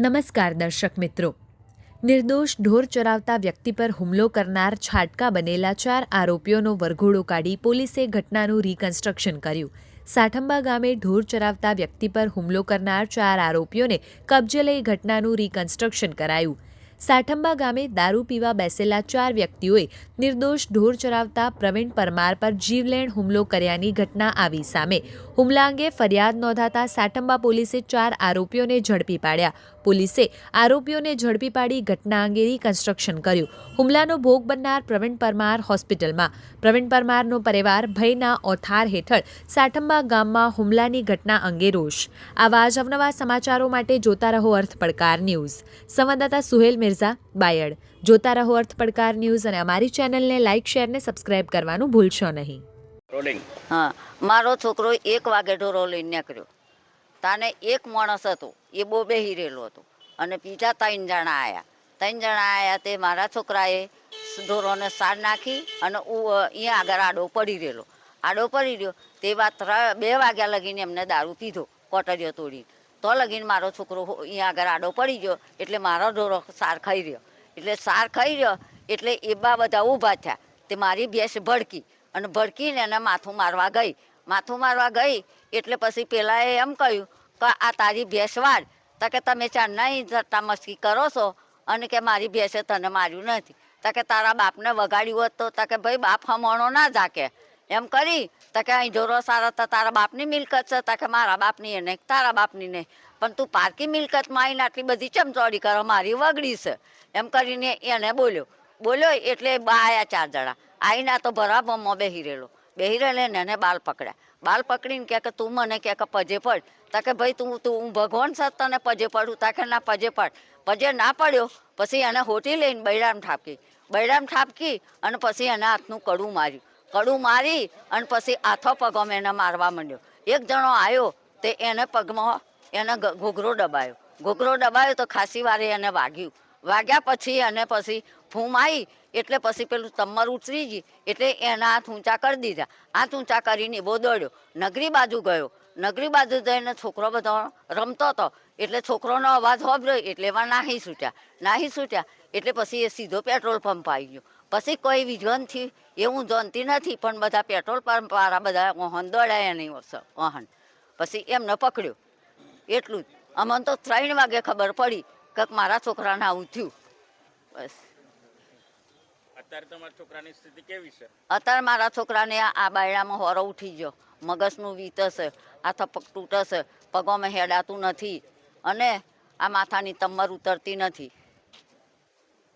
નમસ્કાર દર્શક મિત્રો. નિર્દોષ ઢોર ચરાવતા વ્યક્તિ પર હુમલો કરનાર છાટકા બનેલા ચાર આરોપીઓનો વરઘોડો કાઢી પોલીસે ઘટનાનું રિકન્સ્ટ્રક્શન કર્યું. સાઠંબા ગામે ઢોર ચરાવતા વ્યક્તિ પર હુમલો કરનાર ચાર આરોપીઓને કબજે લઈ ઘટનાનું રિકન્સ્ટ્રક્શન કરાયું. સાઠંબા ગામે દારૂ પીવા બેસેલા ચાર વ્યક્તિઓએ નિર્દોષ ઢોર ચરાવતા પ્રવીણ પરમાર પર જીવલેણ હુમલો કર્યાની ઘટના આવી સામે. હુમલા અંગે ફરિયાદ નોંધાતા સાઠંબા પોલીસે ચાર આરોપીઓને ઝડપી પાડ્યા. પોલીસે આરોપીઓને ઝડપી પાડી ઘટના અંગે રિકન્સ્ટ્રક્શન કર્યું. હુમલાનો ભોગ બનનાર પ્રવીણ પરમાર હોસ્પિટલમાં. પ્રવીણ પરમારનો પરિવાર ભયના ઓથાર હેઠળ સાઠંબા ગામમાં હુમલાની ઘટના અંગે રોષ. આવા જ અવનવા સમાચારો માટે જોતા રહો અર્થ પડકાર ન્યૂઝ. સંવાદદાતા સુહેલ મિર્ઝા બાયડ. જોતા રહો અર્થ પડકાર ન્યૂઝ અને અમારી ચેનલને લાઇક શેર ને સબસ્ક્રાઇબ કરવાનું ભૂલશો નહીં. રોલિંગ હા મારો છોકરો એક વાગે ઢોરો લઈને નીકળ્યો. તાને એક માણસ હતો એ બહુ બેહી રહેલો હતો. અને બીજા ત્રણ જણા આવ્યા ત્રણ જણા આવ્યા તે મારા છોકરાએ ઢોરોને સાર નાખી અને અહીંયા આગળ આડો પડી રહેલો. આડો પડી રહ્યો. તે વાત ત્રણ- બે વાગ્યા લગીને એમને દારૂ પીધો કોટરીઓ તોડીને. તો લગીને મારો છોકરો અહીંયા આગળ આડો પડી ગયો, એટલે મારો ઢોરો સાર ખાઈ રહ્યો. એટલે સાર ખાઈ રહ્યો, એટલે એ બા બધા ઊભા થયા. તે મારી ભેંસ ભડકી અને ભડકીને એને માથું મારવા ગઈ. માથું મારવા ગઈ, એટલે પછી પેલાએ એમ કહ્યું કે આ તારી ભેંસ વાળ. તો કે તમે ચારના મસ્કી કરો છો? અને કે મારી ભેંસે તને માર્યું નથી. તો કે તારા બાપને વગાડ્યું હોત તો કે ભાઈ બાપ હમણો ના જાકે. એમ કરી, તો કે અહીં જોરો સારા તો તારા બાપની મિલકત છે, તો કે મારા બાપની એને તારા બાપની નહીં. પણ તું પારકી મિલકતમાં આવીને આટલી બધી ચમચોડી કરો, મારી વગડી છે. એમ કરીને એને બોલ્યો. બોલ્યો એટલે બા આયા ચાર જણા. આવીને તો ભરાભામાં બેહી રહેલો. બેહી રહેલે ને એને બાલ પકડ્યા. બાલ પકડીને કે તું મને કે પજે પડ. તા કે ભાઈ તું તું, હું ભગવાન સાથ તને પજે પડું. તા કે ના, પજે પડ. પજે ના પડ્યો, પછી એને હોટી લઈને બૈરામ ઠાપકી. બૈરામ ઠાપકી અને પછી એને હાથનું કડું માર્યું. કડું મારી અને પછી આથો પગમાં એને મારવા માંડ્યો. એક જણો આવ્યો તે એને પગમાં એને ઘૂઘરો દબાયો. ઘૂઘરો દબાયો તો ખાસી વારે એને વાગ્યું. વાગ્યા પછી અને પછી ફૂમ આવી એટલે પછી પેલું તમર ઉતરી ગઈ એટલે એના હાથ ઊંચા કરી દીધા. હાથ ઊંચા કરીને બહુ દોડ્યો. નગરી બાજુ ગયો. નગરી બાજુ જઈને છોકરો બધો રમતો હતો. એટલે છોકરોનો અવાજ હોભર્યો એટલે એમાં નાહી છૂટ્યા. નાહી છૂટ્યા એટલે પછી એ સીધો પેટ્રોલ પંપ આવી ગયો. પછી કોઈ વિઝનથી એવું જોનતી નથી પણ બધા પેટ્રોલ પંપ વાળા બધા વાહન દોડાયા નહીં વાહન. પછી એમને પકડ્યો. એટલું જ. અમને તો ત્રણ વાગે ખબર પડી કે મારા છોકરાને આવું થયું. બસ. અત્યારે તમારા છોકરાની સ્થિતિ કેવી છે? અત્યારે મારા છોકરાને આ આ બાયડામાં હોરો ઉઠી ગયો. મગજનું વીતશે આ થપક તૂટશે પગોમાં હેડાતું નથી. અને આ માથાની તમર ઉતરતી નથી.